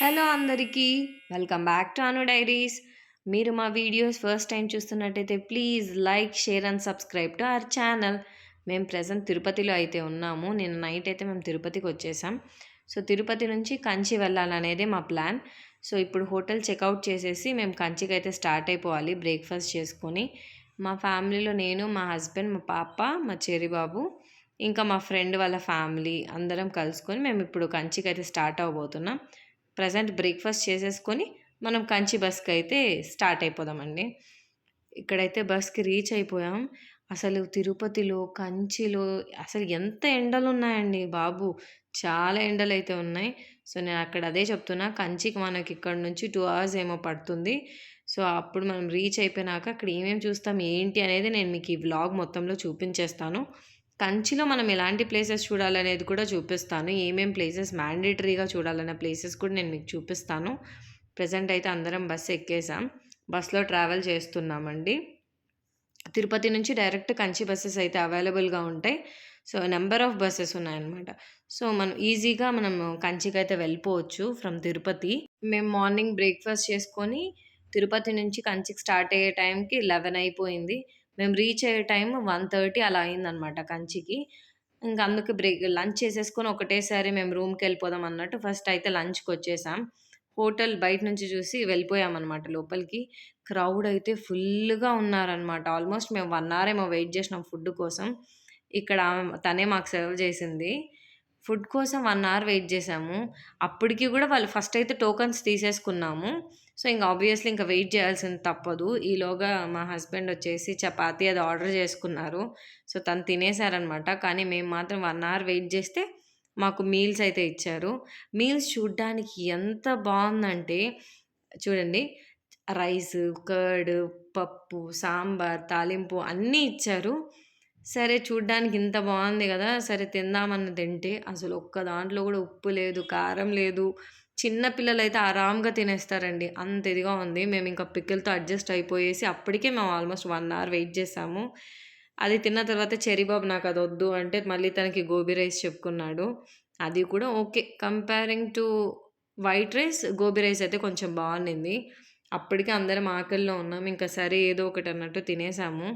Hello అందరికీ. Welcome back to Anu diaries. మీరు మా వీడియోస్ ఫస్ట్ టైం చూస్తున్నట్టయితే please like share and subscribe to our channel. మేము present తిరుపతిలో అయితే ఉన్నాము. నిన్న నైట్ అయితే మేము తిరుపతికి వచ్చేసాం. సో తిరుపతి నుంచి కంచి వెళ్ళాలనేదే మా ప్లాన్. సో ఇప్పుడు హోటల్ చెక్అవుట్ చేసేసి మేము కంచికి అయితే స్టార్ట్ అయిపోవాలి బ్రేక్ఫాస్ట్ చేసుకొని. మా ఫ్యామిలీలో నేను మా హస్బెండ్ మా పాప మా చెరిబాబు ఇంకా మా ఫ్రెండ్ వాళ్ళ ఫ్యామిలీ అందరం కలుసుకొని మేము ఇప్పుడు కంచికి అయితే స్టార్ట్ అవ్వబోతున్నాం. ప్రజెంట్ బ్రేక్ఫాస్ట్ చేసేసుకొని మనం కంచి బస్కి అయితే స్టార్ట్ అయిపోదామండి. ఇక్కడైతే బస్కి రీచ్ అయిపోయాం. అసలు తిరుపతిలో కంచిలో అసలు ఎంత ఎండలు ఉన్నాయండి బాబు. చాలా ఎండలు అయితే ఉన్నాయి. సో నేను అక్కడ అదే చెప్తున్నా కంచికి మనకి ఇక్కడ నుంచి టూ అవర్స్ ఏమో పడుతుంది. సో అప్పుడు మనం రీచ్ అయిపోయినాక అక్కడ ఏమేమి చూస్తాం ఏంటి అనేది నేను మీకు ఈ వ్లాగ్ మొత్తంలో చూపించేస్తాను. కంచిలో మనం ఎలాంటి ప్లేసెస్ చూడాలనేది కూడా చూపిస్తాను. ఏమేం ప్లేసెస్ మ్యాండేటరీగా చూడాలనే ప్లేసెస్ కూడా నేను మీకు చూపిస్తాను. ప్రజెంట్ అయితే అందరం బస్సు ఎక్కేసాం. బస్సులో ట్రావెల్ చేస్తున్నామండి. తిరుపతి నుంచి డైరెక్ట్ కంచి బస్సెస్ అయితే అవైలబుల్గా ఉంటాయి. సో నెంబర్ ఆఫ్ బస్సెస్ ఉన్నాయన్నమాట. సో మనం ఈజీగా మనం కంచికి అయితే వెళ్ళిపోవచ్చు ఫ్రమ్ తిరుపతి. మేము మార్నింగ్ బ్రేక్ఫాస్ట్ చేసుకొని తిరుపతి నుంచి కంచికి స్టార్ట్ అయ్యే టైంకి లెవెన్ అయిపోయింది. మేము రీచ్ అయ్యే టైం వన్ థర్టీ అలా అయిందనమాట కంచికి. ఇంకా అందుకు బ్రేక్ లంచ్ చేసేసుకొని ఒకటేసారి మేము రూమ్కి వెళ్ళిపోదాం అన్నట్టు ఫస్ట్ అయితే లంచ్కి వచ్చేసాం. హోటల్ బయట నుంచి చూసి వెళ్ళిపోయామన్నమాట లోపలికి. క్రౌడ్ అయితే ఫుల్గా ఉన్నారనమాట. ఆల్మోస్ట్ మేము వన్ అవర్ ఏమో వెయిట్ చేసినాం ఫుడ్ కోసం. ఇక్కడ తనే మాకు సర్వ్ చేసింది. ఫుడ్ కోసం వన్ అవర్ వెయిట్ చేసాము. అప్పటికి కూడా వాళ్ళు ఫస్ట్ అయితే టోకన్స్ తీసేసుకున్నాము. సో ఇంకా ఆబ్వియస్లీ ఇంకా వెయిట్ చేయాల్సింది తప్పదు. ఈలోగా మా హస్బెండ్ వచ్చేసి చపాతీ అది ఆర్డర్ చేసుకున్నారు. సో తను తినేశారనమాట కానీ మేము మాత్రం వన్ అవర్ వెయిట్ చేస్తే మాకు మీల్స్ అయితే ఇచ్చారు. మీల్స్ చూడ్డానికి ఎంత బాగుందంటే చూడండి రైస్ కర్డ్ పప్పు సాంబార్ తాలింపు అన్నీ ఇచ్చారు. సరే చూడ్డానికి ఇంత బాగుంది కదా సరే తిందామని తింటే అసలు ఒక్క దాంట్లో కూడా ఉప్పు లేదు కారం లేదు. చిన్న పిల్లలు అయితే ఆరామ్గా తినేస్తారండి. అంత ఇదిగా ఉంది. మేము ఇంకా పిక్కలతో అడ్జస్ట్ అయిపోయేసి అప్పటికే మేము ఆల్మోస్ట్ వన్ అవర్ వెయిట్ చేసాము. అది తిన్న తర్వాత చెరీబాబు నాకు అది వద్దు అంటే మళ్ళీ తనకి గోబీ రైస్ చెప్పుకున్నాడు. అది కూడా okay. Comparing to white rice gobi rice అయితే కొంచెం బాగుండింది. అప్పటికే అందరం ఆకలిలో ఉన్నాం. ఇంకా సరే ఏదో ఒకటి అన్నట్టు తినేసాము.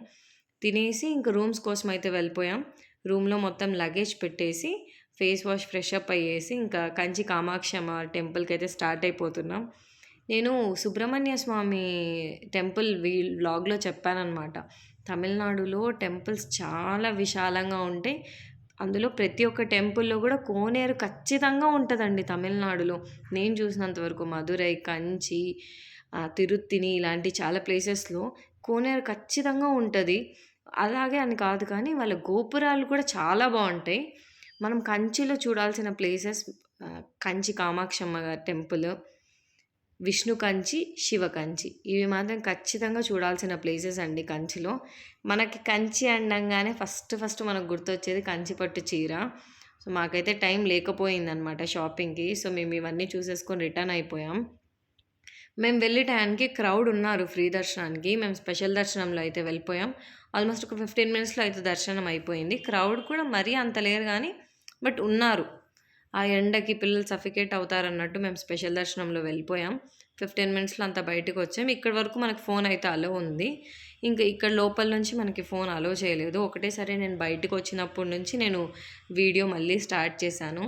తినేసి ఇంక రూమ్స్ కోసం అయితే వెళ్ళిపోయాం. రూమ్లో మొత్తం లగేజ్ పెట్టేసి ఫేస్ వాష్ ఫ్రెష్ అప్ అయ్యేసి ఇంకా కంచి కామాక్షమ్మ టెంపుల్కి అయితే స్టార్ట్ అయిపోతున్నాం. నేను సుబ్రహ్మణ్య స్వామి టెంపుల్ వీ వ్లాగ్లో చెప్పానమాట తమిళనాడులో టెంపుల్స్ చాలా విశాలంగా ఉంటాయి. అందులో ప్రతి ఒక్క టెంపుల్లో కూడా కోనేరు ఖచ్చితంగా ఉంటుందండి తమిళనాడులో. నేను చూసినంత వరకు మధురై కంచి తిరుత్తిని ఇలాంటి చాలా ప్లేసెస్లో కోనేరు ఖచ్చితంగా ఉంటుంది. అలాగే అని కాదు కానీ వాళ్ళ గోపురాలు కూడా చాలా బాగుంటాయి. మనం కంచిలో చూడాల్సిన ప్లేసెస్ కంచి కామాక్షమ్మ గారి టెంపుల్ విష్ణు కంచి శివ కంచి. ఇవి మాత్రం ఖచ్చితంగా చూడాల్సిన ప్లేసెస్ అండి కంచిలో. మనకి కంచి అండంగానే ఫస్ట్ ఫస్ట్ మనకు గుర్తొచ్చేది కంచి పట్టు చీర. సో మాకైతే టైం లేకపోయిందనమాట షాపింగ్కి సో మేము ఇవన్నీ చూసేసుకొని రిటర్న్ అయిపోయాం. మేము వెళ్ళే టైంకి క్రౌడ్ ఉన్నారు ఫ్రీ దర్శనానికి. మేము స్పెషల్ దర్శనంలో అయితే వెళ్ళిపోయాం. ఆల్మోస్ట్ ఒక ఫిఫ్టీన్ మినిట్స్లో అయితే దర్శనం అయిపోయింది. క్రౌడ్ కూడా మరీ అంత లేరు కానీ బట్ ఉన్నారు. ఆ ఎండకి పిల్లలు సఫికేట్ అవుతారన్నట్టు మేము స్పెషల్ దర్శనంలో వెళ్ళిపోయాం. ఫిఫ్టీన్ మినిట్స్లో అంతా బయటకు వచ్చాం. ఇక్కడ వరకు మనకు ఫోన్ అయితే అలో ఉంది. ఇంకా ఇక్కడ లోపల నుంచి మనకి ఫోన్ అలో చేయలేదు. ఒకటేసారి నేను బయటకు వచ్చినప్పటి నుంచి నేను వీడియో మళ్ళీ స్టార్ట్ చేశాను.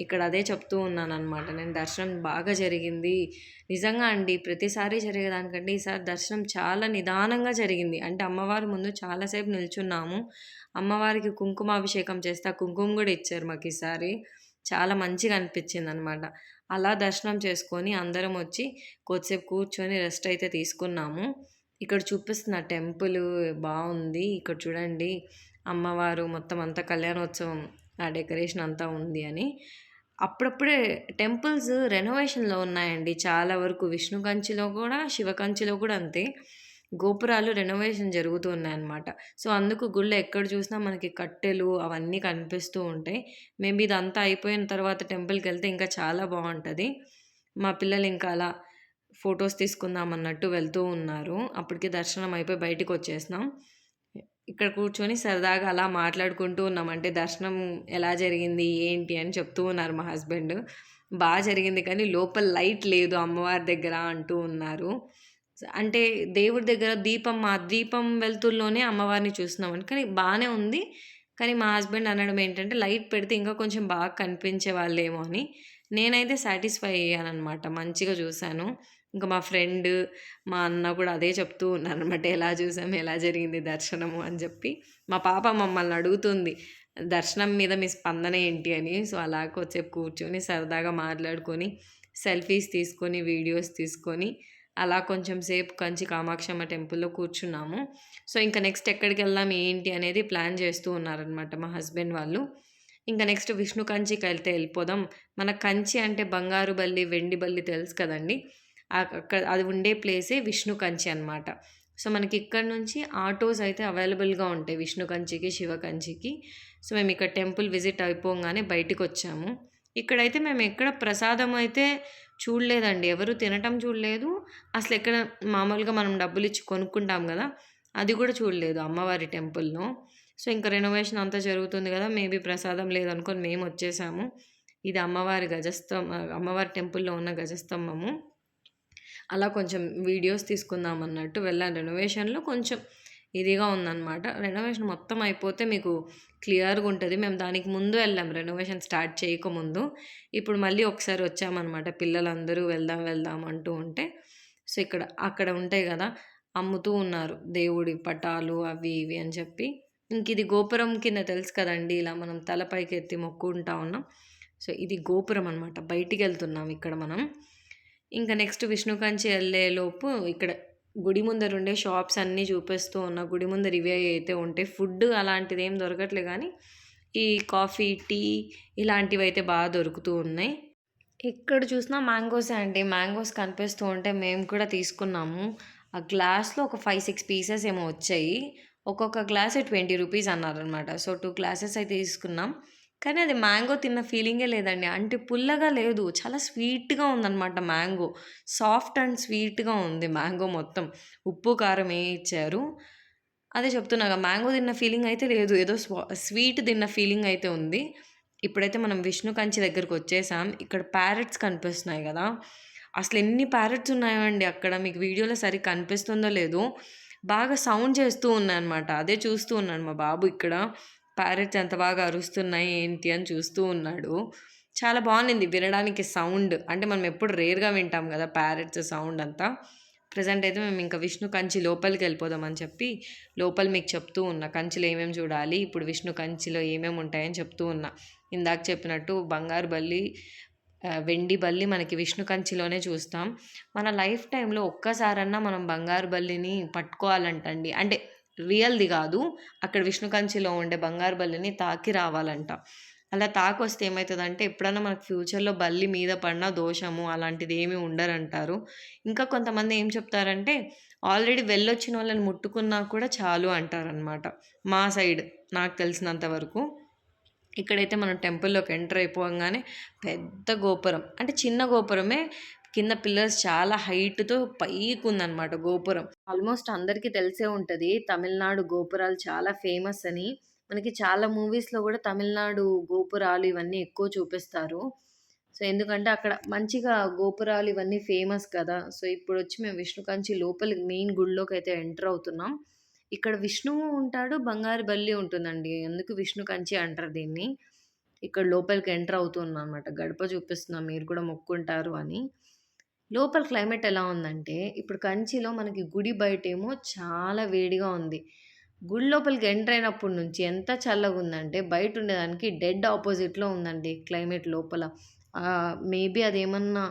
ఇక్కడ అదే చెప్తూ ఉన్నాను అనమాట నేను దర్శనం బాగా జరిగింది. నిజంగా అండి ప్రతిసారి జరిగేదానికంటే ఈసారి దర్శనం చాలా నిదానంగా జరిగింది. అంటే అమ్మవారి ముందు చాలాసేపు నిల్చున్నాము. అమ్మవారికి కుంకుమాభిషేకం చేస్తే కుంకుమ కూడా ఇచ్చారు మాకు ఈసారి. చాలా మంచిగా అనిపించింది అనమాట అలా దర్శనం చేసుకొని అందరం వచ్చి కొద్దిసేపు కూర్చొని రెస్ట్ అయితే తీసుకున్నాము. ఇక్కడ చూపిస్తున్న టెంపుల్ బాగుంది. ఇక్కడ చూడండి అమ్మవారు మొత్తం అంతా కళ్యాణోత్సవం ఆ డెకరేషన్ అంతా ఉంది అని. అప్పుడప్పుడే టెంపుల్స్ రెనోవేషన్లో ఉన్నాయండి. చాలా వరకు విష్ణు కంచిలో కూడా శివ కంచిలో కూడా అంతే. గోపురాలు రెనోవేషన్ జరుగుతూ ఉన్నాయన్నమాట. సో అందుకు గుళ్ళు ఎక్కడ చూసినా మనకి కట్టెలు అవన్నీ కనిపిస్తూ ఉంటాయి. మేబీ ఇదంతా అయిపోయిన తర్వాత టెంపుల్కి వెళ్తే ఇంకా చాలా బాగుంటుంది. మా పిల్లలు ఇంకా అలా ఫొటోస్ తీసుకుందాం అన్నట్టు వెళ్తూ ఉన్నారు. అప్పటికి దర్శనం అయిపోయి బయటకు వచ్చేసినాం. ఇక్కడ కూర్చొని సరదాగా అలా మాట్లాడుకుంటూ ఉన్నాం అంటే దర్శనం ఎలా జరిగింది ఏంటి అని చెప్తూ ఉన్నారు మా హస్బెండ్ బాగా జరిగింది కానీ లోపల లైట్ లేదు అమ్మవారి దగ్గర అంటూ ఉన్నారు. అంటే దేవుడి దగ్గర దీపం మా దీపం వెలుతురులోనే అమ్మవారిని చూస్తున్నామని. కానీ బాగానే ఉంది. కానీ మా హస్బెండ్ అనడం ఏంటంటే లైట్ పెడితే ఇంకా కొంచెం బాగా కనిపించే వాళ్ళేమో అని. నేనైతే సాటిస్ఫై అయ్యాననమాట. మంచిగా చూశాను ఇంకా మా ఫ్రెండ్, మా అన్న కూడా అదే చెప్తూ ఉన్నారనమాట. ఎలా చూసాము, ఎలా జరిగింది దర్శనము అని చెప్పి. మా పాప మమ్మల్ని అడుగుతుంది. దర్శనం మీద మీ స్పందన ఏంటి అని. సో, అలా కొద్దిసేపు కూర్చొని సరదాగా మాట్లాడుకొని, సెల్ఫీస్ తీసుకొని, వీడియోస్ తీసుకొని, అలా కొంచెం సేపు కంచి కామాక్షమ్మ టెంపుల్‌లో కూర్చున్నాము. సో, ఇంకా నెక్స్ట్ ఎక్కడికెళ్దాం ఏంటి అనేది ప్లాన్ చేస్తూ ఉన్నారనమాట మా హస్బెండ్ వాళ్ళు. ఇంకా నెక్స్ట్ విష్ణు కంచికెళ్తే వెళ్ళిపోదాం మన కంచి అంటే బంగారు బల్లి, వెండి బల్లి తెలుసు కదండీ! అక్కడ అది ఉండే ప్లేసే విష్ణు కంచి అనమాట. సో, మనకి ఇక్కడ నుంచి ఆటోస్ అయితే అవైలబుల్‌గా ఉంటాయి విష్ణు కంచికి, శివ కంచికి. సో, మేము ఇక్కడ టెంపుల్ విజిట్ అయిపోగానే అయిపోంగానే బయటికొచ్చాము. ఇక్కడైతే మేము ఎక్కడ ప్రసాదం అయితే చూడలేదండి. ఎవరు తినటం చూడలేదు. అసలు ఎక్కడ మామూలుగా మనం డబ్బులు ఇచ్చి కొనుక్కుంటాం కదా అది కూడా చూడలేదు అమ్మవారి టెంపుల్‌లో. సో, ఇంకా రెనోవేషన్ అంతా జరుగుతుంది కదా మేబీ ప్రసాదం లేదనుకోని మేమొచ్చేసాము. ఇది అమ్మవారి గజస్తం అమ్మవారి టెంపుల్‌లో ఉన్న గజస్తంభము. అలా కొంచెం వీడియోస్ తీసుకుందాం అన్నట్టు వెళ్ళాను. రెనోవేషన్‌లో కొంచెం ఇదిగా ఉందనమాట. రెనోవేషన్ మొత్తం అయిపోతే మీకు క్లియర్‌గా ఉంటుంది మేము దానికి ముందు వెళ్ళాం రెనోవేషన్ స్టార్ట్ చేయకముందు. ఇప్పుడు మళ్ళీ ఒకసారి వచ్చామనమాట. పిల్లలందరూ వెళ్దాం, వెళ్దాం అంటూ ఉంటే, సో, ఇక్కడ అక్కడ ఉంటాయి కదా అమ్ముతూ ఉన్నారు. దేవుడి పటాలు అవి ఇవి అని చెప్పి. ఇంక ఇది గోపురం కింద తెలుసు కదండీ! ఇలా మనం తలపైకి ఎత్తి మొక్కుకుంటా ఉన్నాం. సో, ఇది గోపురం అనమాట. బయటికి వెళ్తున్నాం ఇక్కడ మనం. ఇంకా నెక్స్ట్ విష్ణుకాంచి వెళ్ళేలోపు ఇక్కడ గుడి ముందర ఉండే షాప్స్ అన్నీ చూపిస్తూ ఉన్న గుడి ముందర ఇవే అయితే ఉంటాయి. ఫుడ్ అలాంటిదేం దొరకట్లే కానీ ఈ కాఫీ, టీ ఇలాంటివి అయితే బాగా దొరుకుతూ ఉన్నాయి. ఎక్కడ చూసినా మ్యాంగోస్ అండి. మ్యాంగోస్ కనిపిస్తూ ఉంటే మేము కూడా తీసుకున్నాము. ఆ గ్లాస్‌లో ఒక 5, 6 పీసెస్ ఏమో వచ్చాయి. ఒక్కొక్క గ్లాస్ ట్వంటీ రూపీస్ అన్నారనమాట. సో, టూ గ్లాసెస్ అయితే తీసుకున్నాం. కానీ అది మ్యాంగో తిన్న ఫీలింగే లేదండి. అంటే పుల్లగా లేదు. చాలా స్వీట్‌గా ఉందన్నమాట మ్యాంగో. సాఫ్ట్ అండ్ స్వీట్‌గా ఉంది మ్యాంగో మొత్తం. ఉప్పు, కారం ఏ ఇచ్చారు అదే చెప్తున్నాగా మ్యాంగో తిన్న ఫీలింగ్ అయితే లేదు. ఏదో స్వ స్వీట్ తిన్న ఫీలింగ్ అయితే ఉంది. ఇప్పుడైతే మనం విష్ణు కంచి దగ్గరకొచ్చేసాం. ఇక్కడ ప్యారట్స్ కనిపిస్తున్నాయి కదా అసలు ఎన్ని ఉన్నాయో అండి అక్కడ. మీకు వీడియోలో సరిగ్గా కనిపిస్తుందో లేదో, బాగా సౌండ్ చేస్తూ ఉన్నాయన్నమాట. అదే చూస్తూ ఉన్నాను మా బాబు ఇక్కడ. ప్యారెట్స్ ఎంత బాగా అరుస్తున్నాయి ఏంటి అని చూస్తూ ఉన్నాడు. చాలా బాగుండింది వినడానికి సౌండ్. అంటే మనం ఎప్పుడు రేర్‌గా వింటాం కదా ప్యారెట్స్ సౌండ్ అంతా. ప్రజెంట్ అయితే మేము ఇంకా విష్ణు కంచి లోపలికి వెళ్ళిపోదామని చెప్పి, లోపల మీకు చెప్తూ ఉన్నా. కంచిలో ఏమేమి చూడాలి, ఇప్పుడు విష్ణు కంచిలో ఏమేమి ఉంటాయని చెప్తూ ఉన్నా. ఇందాక చెప్పినట్టు బంగారు బల్లి, వెండి బల్లి మనకి విష్ణు కంచిలోనే చూస్తాం. మన లైఫ్ టైంలో ఒక్కసారన్నా మనం బంగారు బల్లిని పట్టుకోవాలంటండి. అంటే రియల్‌ది కాదు అక్కడ విష్ణు కంచిలో ఉండే బంగారు బల్లిని తాకి రావాలంట. అలా తాకొస్తే ఏమవుతుందంటే ఎప్పుడన్నా మనకు ఫ్యూచర్‌లో బల్లి మీద పడినా దోషము అలాంటిది ఏమీ ఉండరంటారు. ఇంకా కొంతమంది ఏం చెప్తారంటే, ఆల్రెడీ వెళ్ళొచ్చిన వాళ్ళని ముట్టుకున్నా కూడా చాలు అంటారనమాట. మా సైడ్ నాకు తెలిసినంత వరకు. ఇక్కడైతే మనం టెంపుల్‌లోకి ఎంటర్ అయిపోగానే పెద్ద గోపురం. అంటే చిన్న గోపురమే. కింద పిల్లర్స్ చాలా హైట్‌తో పైకి ఉందన్నమాట గోపురం. ఆల్మోస్ట్ అందరికీ తెలిసే ఉంటుంది తమిళనాడు గోపురాలు చాలా ఫేమస్ అని. మనకి చాలా మూవీస్‌లో కూడా తమిళనాడు గోపురాలు ఇవన్నీ ఎక్కువ చూపిస్తారు. సో, ఎందుకంటే అక్కడ మంచిగా గోపురాలు ఇవన్నీ ఫేమస్ కదా! సో, ఇప్పుడు వచ్చి మేము విష్ణుకాంచి లోపలి మెయిన్ గుడిలోకి అయితే ఎంటర్ అవుతున్నాం. ఇక్కడ విష్ణువు ఉంటాడు. బంగారు బల్లి ఉంటుందండి. అందుకు విష్ణు కంచి అంటారు దీన్ని. ఇక్కడ లోపలికి ఎంటర్ అవుతున్నాం అనమాట. గడప చూపిస్తున్నాం మీరు కూడా మొక్కుంటారు అని. లోపల క్లైమేట్ ఎలా ఉందంటే, ఇప్పుడు కంచిలో మనకి గుడి బయటేమో చాలా వేడిగా ఉంది. గుడి లోపలికి ఎంటర్ అయినప్పటి నుంచి ఎంత చల్లగా ఉందంటే బయట ఉండేదానికి డెడ్ ఆపోజిట్‌లో ఉందండి క్లైమేట్ లోపల. మేబీ అదేమన్నా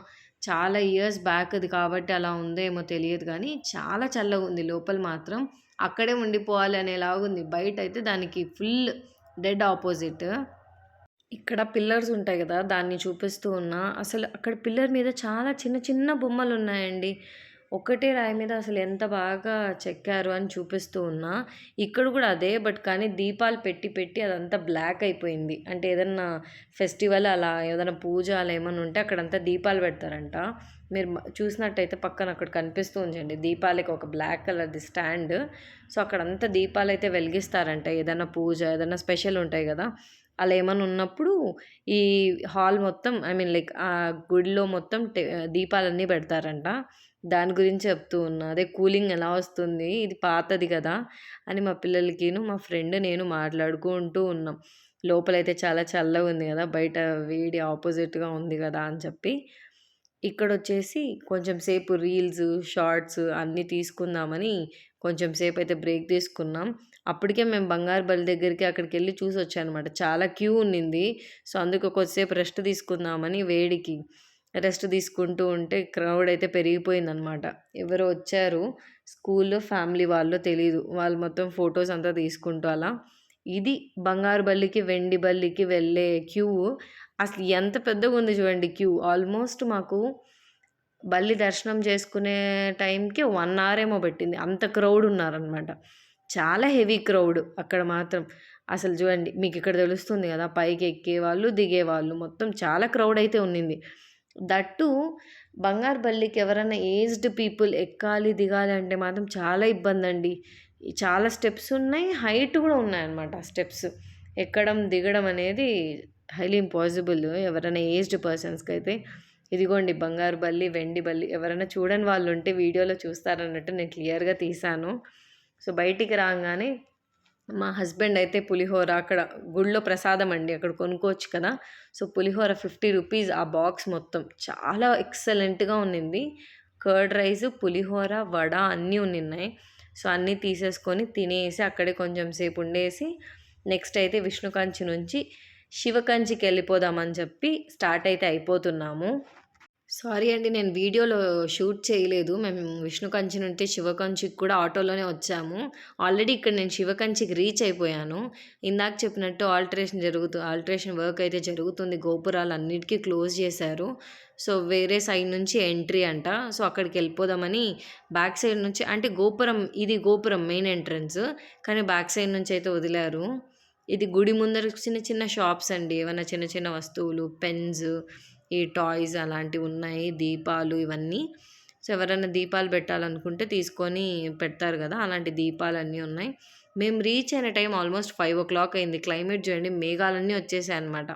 చాలా ఇయర్స్ బ్యాక్‌ది కాబట్టి అలా ఉందేమో తెలియదు కానీ చాలా చల్లగా ఉంది లోపల మాత్రం. అక్కడే ఉండిపోవాలి అనేలాగుంది. అయితే దానికి ఫుల్ డెడ్ ఆపోజిట్. ఇక్కడ పిల్లర్స్ ఉంటాయి కదా దాన్ని చూపిస్తూ ఉన్నా. అసలు అక్కడ పిల్లర్ మీద చాలా చిన్న చిన్న బొమ్మలు ఉన్నాయండి ఒకటే రాయి మీద అసలు ఎంత బాగా చెక్కారు అని చూపిస్తూ ఉన్నా. ఇక్కడ కూడా అదే. బట్ కానీ దీపాలు పెట్టి పెట్టి అదంతా బ్లాక్ అయిపోయింది. అంటే ఏదన్నా ఫెస్టివల్ అలా ఏదైనా పూజ అలా ఏమైనా ఉంటే అక్కడంతా దీపాలు పెడతారంట. మీరు చూసినట్టయితే పక్కన అక్కడ కనిపిస్తూ ఉంచండి. దీపాలకి ఒక బ్లాక్ కలర్‌ది స్టాండ్. సో, అక్కడంతా అయితే వెలిగిస్తారంట. ఏదైనా పూజ, ఏదైనా స్పెషల్ ఉంటాయి కదా అలా ఏమైనా ఉన్నప్పుడు ఈ హాల్ మొత్తం ఐ మీన్ లైక్ ఆ గుడిలో మొత్తం టె దీపాలన్నీ పెడతారంట. దాని గురించి చెప్తూ ఉన్నా. అదే కూలింగ్ ఎలా వస్తుంది? ఇది పాతది కదా అని మా పిల్లలకిను మా ఫ్రెండ్ నేను మాట్లాడుకుంటూ ఉన్నాం. లోపలైతే చాలా చల్లగా ఉంది కదా బయట వేడి ఆపోజిట్గా ఉంది కదా అని చెప్పి. ఇక్కడ వచ్చేసి కొంచెం సేపు రీల్స్ షార్ట్స్ అన్నీ తీసుకుందామని కొంచెం సేపు అయితే బ్రేక్ తీసుకున్నాం. అప్పటికే మేము బంగారు బలి దగ్గరికి అక్కడికి వెళ్ళి చూసి వచ్చానమాట చాలా క్యూ ఉన్నింది. సో అందుకు కొద్దిసేపు రెస్ట్ తీసుకుందామని వేడికి రెస్ట్ తీసుకుంటూ ఉంటే క్రౌడ్ అయితే పెరిగిపోయిందనమాట. ఎవరు వచ్చారు. స్కూల్లో ఫ్యామిలీ వాళ్ళు తెలియదు వాళ్ళు మొత్తం ఫొటోస్ అంతా తీసుకుంటూ అలా. ఇది బంగారు బల్లికి వెండి బల్లికి వెళ్ళే క్యూ. అసలు ఎంత పెద్దగా ఉంది చూడండి క్యూ. ఆల్మోస్ట్ మాకు బల్లి దర్శనం చేసుకునే టైంకి వన్ అవర్ ఏమో పెట్టింది. అంత క్రౌడ్ ఉన్నారనమాట. చాలా హెవీ క్రౌడ్ అక్కడ మాత్రం. అసలు చూడండి మీకు ఇక్కడ తెలుస్తుంది కదా పైకి ఎక్కేవాళ్ళు దిగేవాళ్ళు మొత్తం చాలా క్రౌడ్ అయితే ఉన్నింది. దట్టు బంగారు బల్లికి ఎవరైనా ఏజ్డ్ పీపుల్ ఎక్కాలి దిగాలి అంటే మాత్రం చాలా ఇబ్బంది అండి చాలా స్టెప్స్ ఉన్నాయి హైట్ కూడా ఉన్నాయన్నమాట స్టెప్స్. ఎక్కడం దిగడం అనేది హైలీ ఇంపాసిబుల్. ఎవరైనా ఏజ్డ్ పర్సన్స్కి అయితే ఇదిగోండి బంగారు బల్లి వెండి బల్లి ఎవరైనా చూడని వాళ్ళు ఉంటే వీడియోలో చూస్తారన్నట్టు నేను క్లియర్గా తీశాను. సో బయటికి రాగానే మా హస్బెండ్ అయితే పులిహోర అక్కడ గుళ్ళో ప్రసాదం అండి అక్కడ కొనుక్కోవచ్చు కదా. సో పులిహోర ఫిఫ్టీ రూపీస్ ఆ బాక్స్ మొత్తం. చాలా ఎక్సలెంట్గా ఉన్నింది. కర్డ్ రైస్ పులిహోర వడ అన్నీ ఉన్నాయి సో అన్నీ తీసేసుకొని తినేసి అక్కడే కొంచెం సేపు ఉండేసి నెక్స్ట్ అయితే విష్ణుకంచి నుంచి శివకాంచికి వెళ్ళిపోదామని చెప్పి స్టార్ట్ అయితే అయిపోతున్నాము. సారీ అండి నేను వీడియోలో షూట్ చేయలేదు. మేము విష్ణుకంచి నుండి శివకంచికి కూడా ఆటోలోనే వచ్చాము. ఆల్రెడీ ఇక్కడ నేను శివకంచికి రీచ్ అయిపోయాను. ఇందాక చెప్పినట్టు ఆల్టరేషన్ జరుగుతూ ఆల్టరేషన్ వర్క్ అయితే జరుగుతుంది. గోపురాలు అన్నిటికీ క్లోజ్ చేశారు. సో వేరే సైడ్ నుంచి ఎంట్రీ అంట. సో అక్కడికి వెళ్ళిపోదామని బ్యాక్ సైడ్ నుంచి అంటే గోపురం ఇది గోపురం మెయిన్ ఎంట్రన్స్. కానీ బ్యాక్ సైడ్ నుంచి అయితే వదిలారు. ఇది గుడి ముందర చిన్న చిన్న షాప్స్ అండి. ఏమైనా చిన్న చిన్న వస్తువులు పెన్స్ ఈ టాయ్స్ అలాంటివి ఉన్నాయి దీపాలు ఇవన్నీ. సో ఎవరైనా దీపాలు పెట్టాలనుకుంటే తీసుకొని పెడతారు కదా అలాంటి దీపాలు అన్నీ ఉన్నాయి. మేము రీచ్ అయిన time almost five o'clock అయింది. క్లైమేట్ చూడండి మేఘాలన్నీ వచ్చేసాయి అనమాట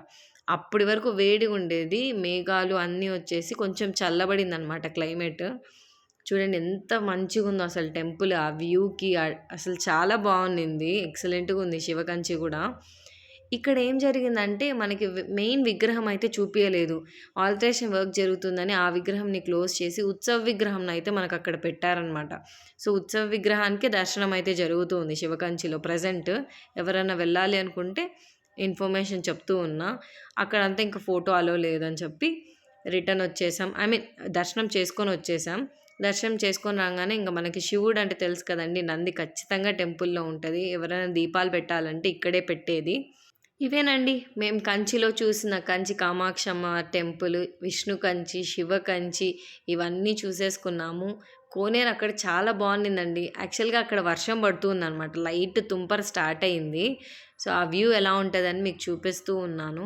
అప్పటి వరకు వేడిగా ఉండేది మేఘాలు అన్నీ వచ్చేసి కొంచెం చల్లబడింది అనమాట క్లైమేట్. చూడండి ఎంత మంచిగా ఉందో అసలు టెంపుల్ ఆ వ్యూకి అసలు చాలా బాగుంది ఎక్సలెంట్గా ఉంది శివకంచి కూడా. ఇక్కడ ఏం జరిగిందంటే మనకి మెయిన్ విగ్రహం అయితే చూపించలేదు ఆల్టరేషన్ వర్క్ జరుగుతుందని ఆ విగ్రహంని క్లోజ్ చేసి ఉత్సవ విగ్రహం అయితే మనకు అక్కడ పెట్టారనమాట సో ఉత్సవ విగ్రహానికి దర్శనం అయితే జరుగుతుంది శివకంచిలో. ప్రజెంట్ ఎవరైనా వెళ్ళాలి అనుకుంటే ఇన్ఫర్మేషన్ చెప్తూ ఉన్నా అక్కడంతా ఇంకా ఫోటో అలో లేదని చెప్పి రిటర్న్ వచ్చేసాం. ఐ మీన్ దర్శనం చేసుకొని వచ్చేసాం. దర్శనం చేసుకొని రాగానే ఇంకా మనకి శివుడు అంటే తెలుసు కదండి నంది ఖచ్చితంగా టెంపుల్లో ఉంటుంది. ఎవరైనా దీపాలు పెట్టాలంటే ఇక్కడే పెట్టేది. ఇవేనండి మేము కంచిలో చూసిన కంచి కామాక్షమ్మ టెంపుల్ విష్ణు కంచి శివ కంచి ఇవన్నీ చూసేసుకున్నాము. కోనేరు అక్కడ చాలా బాగుండిందండి. యాక్చువల్గా అక్కడ వర్షం పడుతుంది అనమాట లైట్ తుంపర స్టార్ట్ అయింది. సో ఆ వ్యూ ఎలా ఉంటుందని మీకు చూపిస్తూ ఉన్నాను.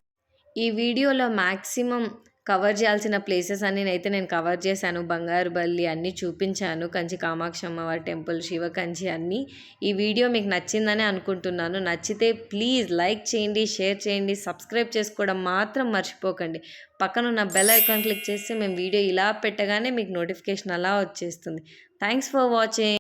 ఈ వీడియోలో మ్యాక్సిమం కవర్ చేయాల్సిన ప్లేసెస్ అన్ని అయితే నేను కవర్ చేశాను. బంగారు బల్లి అన్నీ చూపించాను. కంచి కామాక్షమ్మ వారి టెంపుల్ శివ కంచి అన్నీ. ఈ వీడియో మీకు నచ్చిందని అనుకుంటున్నాను. నచ్చితే ప్లీజ్ లైక్ చేయండి షేర్ చేయండి సబ్స్క్రైబ్ చేసుకోవడం మాత్రం మర్చిపోకండి. పక్కన ఉన్న బెల్ ఐకాన్ క్లిక్ చేస్తే మేము వీడియో ఇలా పెట్టగానే మీకు నోటిఫికేషన్ అలా వచ్చేస్తుంది. Thanks for watching.